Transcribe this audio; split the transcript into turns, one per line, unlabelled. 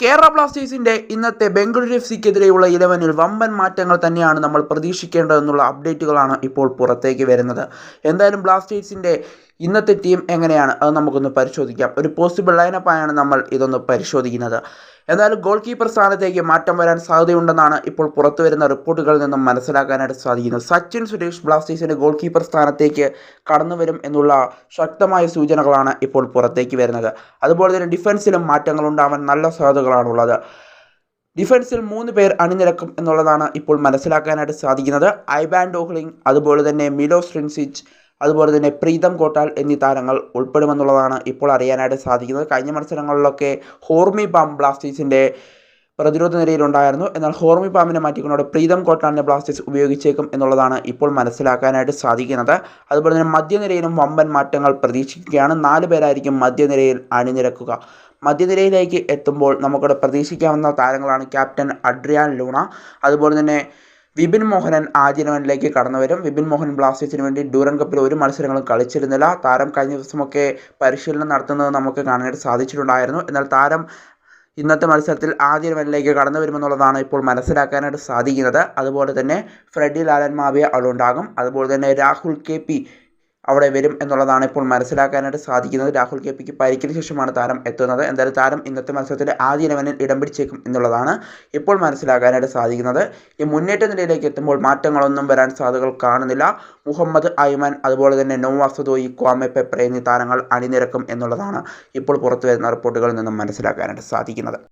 കേരള ബ്ലാസ്റ്റേഴ്സിന്റെ ഇന്നത്തെ ബംഗളൂരു എഫ് സിക്കെതിരെയുള്ള ഇലവനിൽ വമ്പൻ മാറ്റങ്ങൾ തന്നെയാണ് നമ്മൾ പ്രതീക്ഷിക്കേണ്ടതെന്നുള്ള അപ്ഡേറ്റുകളാണ് ഇപ്പോൾ പുറത്തേക്ക് വരുന്നത്. എന്തായാലും ബ്ലാസ്റ്റേഴ്സിന്റെ ഇന്നത്തെ ടീം എങ്ങനെയാണ്? അത് നമുക്കൊന്ന് പരിശോധിക്കാം. ഒരു പോസിബിൾ ലൈനപ്പായാണ് നമ്മൾ ഇതൊന്ന് പരിശോധിക്കുന്നത്. എന്നാൽ ഗോൾ കീപ്പർ സ്ഥാനത്തേക്ക് മാറ്റം വരാൻ സാധ്യതയുണ്ടെന്നാണ് ഇപ്പോൾ പുറത്തു വരുന്ന റിപ്പോർട്ടുകളിൽ നിന്നും മനസ്സിലാക്കാനായിട്ട് സാധിക്കുന്നത്. സച്ചിൻ സുരേഷ് ബ്ലാസ്റ്റേഴ്സിന്റെ ഗോൾ കീപ്പർ സ്ഥാനത്തേക്ക് കടന്നു വരും എന്നുള്ള ശക്തമായ സൂചനകളാണ് ഇപ്പോൾ പുറത്തേക്ക് വരുന്നത്. അതുപോലെ തന്നെ ഡിഫൻസിലും മാറ്റങ്ങൾ ഉണ്ടാവാൻ നല്ല സാധ്യതകളാണുള്ളത്. ഡിഫൻസിൽ മൂന്ന് പേർ അണിനിരക്കും എന്നുള്ളതാണ് ഇപ്പോൾ മനസ്സിലാക്കാനായിട്ട് സാധിക്കുന്നത്. ഐബാൻ ഡോഹ്ലിംഗ് അതുപോലെ തന്നെ മിലോ റിൻസിച്ച് അതുപോലെ തന്നെ പ്രീതം കോട്ടാൽ എന്നീ താരങ്ങൾ ഉൾപ്പെടുമെന്നുള്ളതാണ് ഇപ്പോൾ അറിയാനായിട്ട് സാധിക്കുന്നത്. കഴിഞ്ഞ മത്സരങ്ങളിലൊക്കെ ഹോർമി പാം ബ്ലാസ്റ്റേഴ്സിന്റെ പ്രതിരോധ നിരയിലുണ്ടായിരുന്നു. എന്നാൽ ഹോർമി പാമ്പിനെ മാറ്റിക്കൊണ്ടോടെ പ്രീതം കോട്ടാലിനെ ബ്ലാസ്റ്റേഴ്സ് ഉപയോഗിച്ചേക്കും എന്നുള്ളതാണ് ഇപ്പോൾ മനസ്സിലാക്കാനായിട്ട് സാധിക്കുന്നത്. അതുപോലെ തന്നെ മധ്യനിരയിലും വമ്പൻ മാറ്റങ്ങൾ പ്രതീക്ഷിക്കുകയാണ്. നാല് പേരായിരിക്കും മധ്യനിരയിൽ അണിനിരക്കുക. മധ്യനിരയിലേക്ക് എത്തുമ്പോൾ നമുക്കിവിടെ പ്രതീക്ഷിക്കാവുന്ന താരങ്ങളാണ് ക്യാപ്റ്റൻ അഡ്രിയാൻ ലൂണ. അതുപോലെ തന്നെ വിപിൻ മോഹനൻ ഇലവനിലേക്ക് കടന്നു വരും. വിപിൻ മോഹൻ ബ്ലാസ്റ്റേഴ്സിന് വേണ്ടി ഡ്യൂറൻ കപ്പിൽ ഒരു മത്സരങ്ങളും കളിച്ചിരുന്നില്ല. താരം കഴിഞ്ഞ ദിവസമൊക്കെ പരിശീലനം നടത്തുന്നത് നമുക്ക് കാണാനായിട്ട് സാധിച്ചിട്ടുണ്ടായിരുന്നു. എന്നാൽ താരം ഇന്നത്തെ മത്സരത്തിൽ ആദ്യ ഇലവനിലേക്ക് കടന്നു വരുമെന്നുള്ളതാണ് ഇപ്പോൾ മനസ്സിലാക്കാനായിട്ട് സാധിക്കുന്നത്. അതുപോലെ തന്നെ ഫ്രെഡി ലാലൻ മാവിയ അവിടെ ഉണ്ടാകും അതുപോലെ തന്നെ രാഹുൽ കെ പി അവിടെ വരും എന്നുള്ളതാണ് ഇപ്പോൾ മനസ്സിലാക്കാനായിട്ട് സാധിക്കുന്നത്. രാഹുൽ കെ പിക്ക് പരിക്കിന് ശേഷമാണ് താരം എത്തുന്നത്. എന്തായാലും താരം ഇന്നത്തെ മത്സരത്തിൽ ആദ്യ ഇലവനിൽ ഇടം പിടിച്ചേക്കും എന്നുള്ളതാണ് ഇപ്പോൾ മനസ്സിലാക്കാനായിട്ട് സാധിക്കുന്നത്. ഈ മുന്നേറ്റ നിലയിലേക്ക് എത്തുമ്പോൾ മാറ്റങ്ങളൊന്നും വരാൻ സാധ്യതകൾ കാണുന്നില്ല. മുഹമ്മദ് അയ്മാൻ അതുപോലെ തന്നെ നോവാസദോയി ക്വാമെ പെപ്ര എന്നീ താരങ്ങൾ അണിനിരക്കും എന്നുള്ളതാണ് ഇപ്പോൾ പുറത്തു വരുന്ന റിപ്പോർട്ടുകളിൽ നിന്നും മനസ്സിലാക്കാനായിട്ട് സാധിക്കുന്നത്.